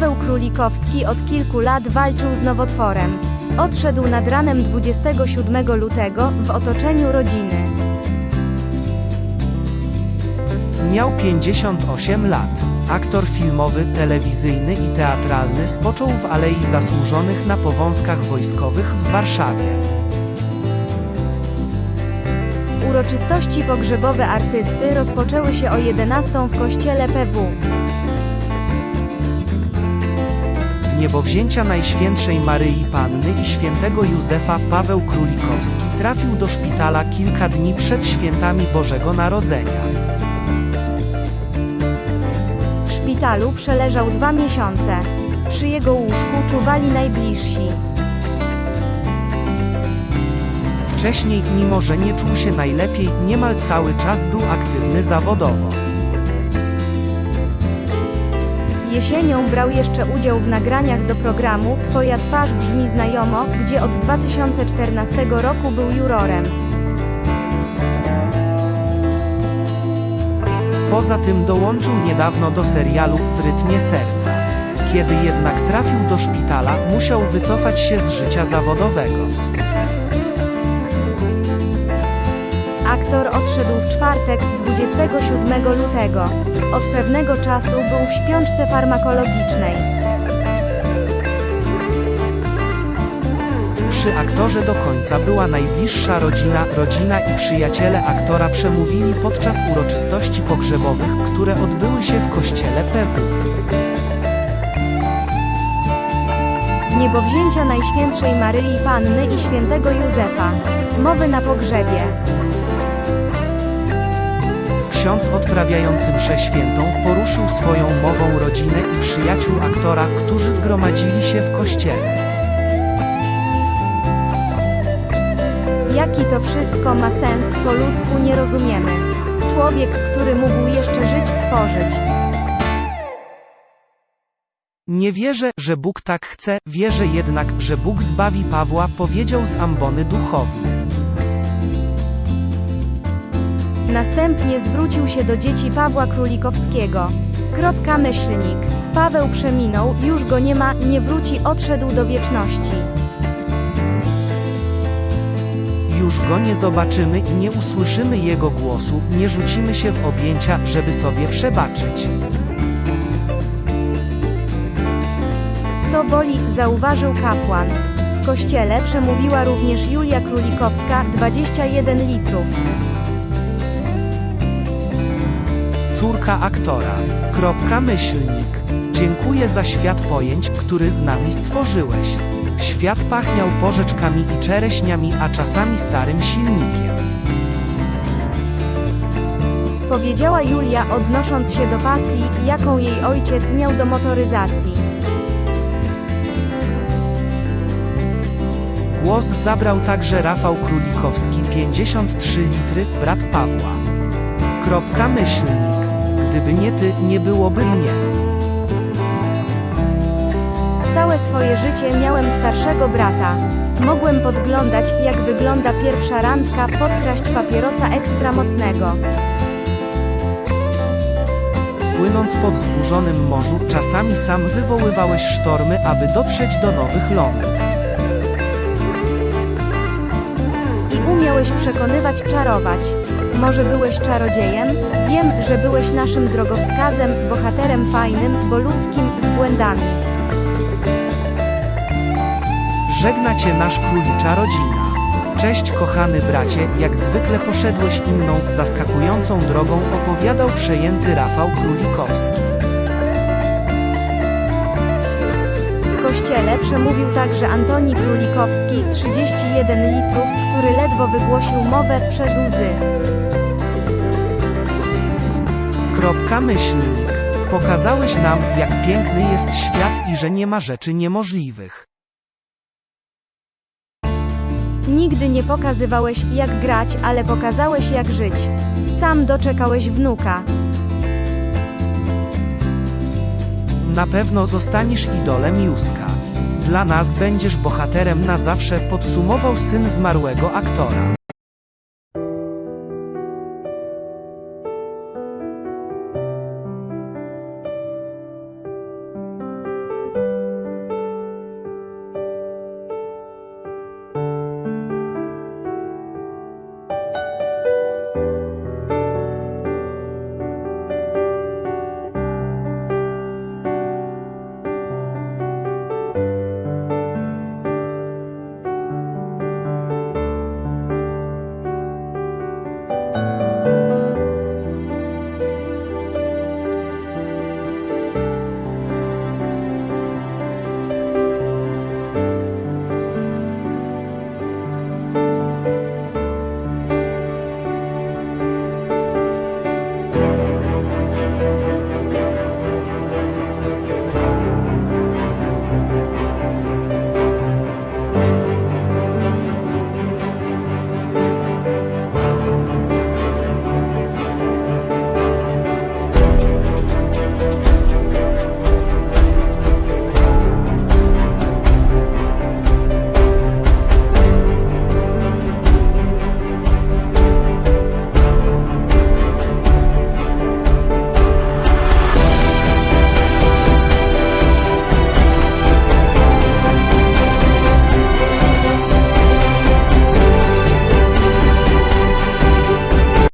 Paweł Królikowski od kilku lat walczył z nowotworem. Odszedł nad ranem 27 lutego w otoczeniu rodziny. Miał 58 lat. Aktor filmowy, telewizyjny i teatralny spoczął w Alei Zasłużonych na Powązkach Wojskowych w Warszawie. Uroczystości pogrzebowe artysty rozpoczęły się o 11 w kościele PW. Niebowzięcia Najświętszej Maryi Panny i świętego Józefa Paweł Królikowski trafił do szpitala kilka dni przed świętami Bożego Narodzenia. W szpitalu przeleżał dwa miesiące. Przy jego łóżku czuwali najbliżsi. Wcześniej, mimo że nie czuł się najlepiej, niemal cały czas był aktywny zawodowo. Jesienią brał jeszcze udział w nagraniach do programu Twoja twarz brzmi znajomo, gdzie od 2014 roku był jurorem. Poza tym dołączył niedawno do serialu W rytmie serca. Kiedy jednak trafił do szpitala, musiał wycofać się z życia zawodowego. Aktor odszedł w czwartek, 27 lutego. Od pewnego czasu był w śpiączce farmakologicznej. Przy aktorze do końca była najbliższa rodzina, rodzina i przyjaciele aktora przemówili podczas uroczystości pogrzebowych, które odbyły się w kościele PW. Niebowzięcia Najświętszej Maryi Panny i świętego Józefa. Mowy na pogrzebie. Ksiądz odprawiający mszę świętą poruszył swoją mową rodzinę i przyjaciół aktora, którzy zgromadzili się w kościele. Jaki to wszystko ma sens, po ludzku nie rozumiemy. Człowiek, który mógł jeszcze żyć, tworzyć. Nie wierzę, że Bóg tak chce, wierzę jednak, że Bóg zbawi Pawła, powiedział z ambony duchowny. Następnie zwrócił się do dzieci Pawła Królikowskiego. Kropka myślnik. Paweł przeminął, już go nie ma, nie wróci, odszedł do wieczności. Już go nie zobaczymy i nie usłyszymy jego głosu, nie rzucimy się w objęcia, żeby sobie przebaczyć. To boli, zauważył kapłan. W kościele przemówiła również Julia Królikowska, 21 litrów. Córka aktora. Kropka myślnik. Dziękuję za świat pojęć, który z nami stworzyłeś. Świat pachniał porzeczkami i czereśniami, a czasami starym silnikiem. Powiedziała Julia, odnosząc się do pasji, jaką jej ojciec miał do motoryzacji. Głos zabrał także Rafał Królikowski, 53 litry, brat Pawła. Kropka myślnik. Gdyby nie ty, nie byłoby mnie. Całe swoje życie miałem starszego brata. Mogłem podglądać, jak wygląda pierwsza randka, podkraść papierosa ekstra mocnego. Płynąc po wzburzonym morzu, czasami sam wywoływałeś sztormy, aby dotrzeć do nowych lądów. I umiałeś przekonywać, czarować. Może byłeś czarodziejem? Wiem, że byłeś naszym drogowskazem, bohaterem fajnym, bo ludzkim, z błędami. Żegna cię nasz królicza rodzina. Cześć kochany bracie, jak zwykle poszedłeś inną, zaskakującą drogą, opowiadał przejęty Rafał Królikowski. W kościele przemówił także Antoni Królikowski, 31 litrów, który wygłosił mowę przez łzy. Kropka myślnik. Pokazałeś nam, jak piękny jest świat i że nie ma rzeczy niemożliwych. Nigdy nie pokazywałeś, jak grać, ale pokazałeś, jak żyć. Sam doczekałeś wnuka. Na pewno zostaniesz idolem Józka. Dla nas będziesz bohaterem na zawsze, podsumował syn zmarłego aktora.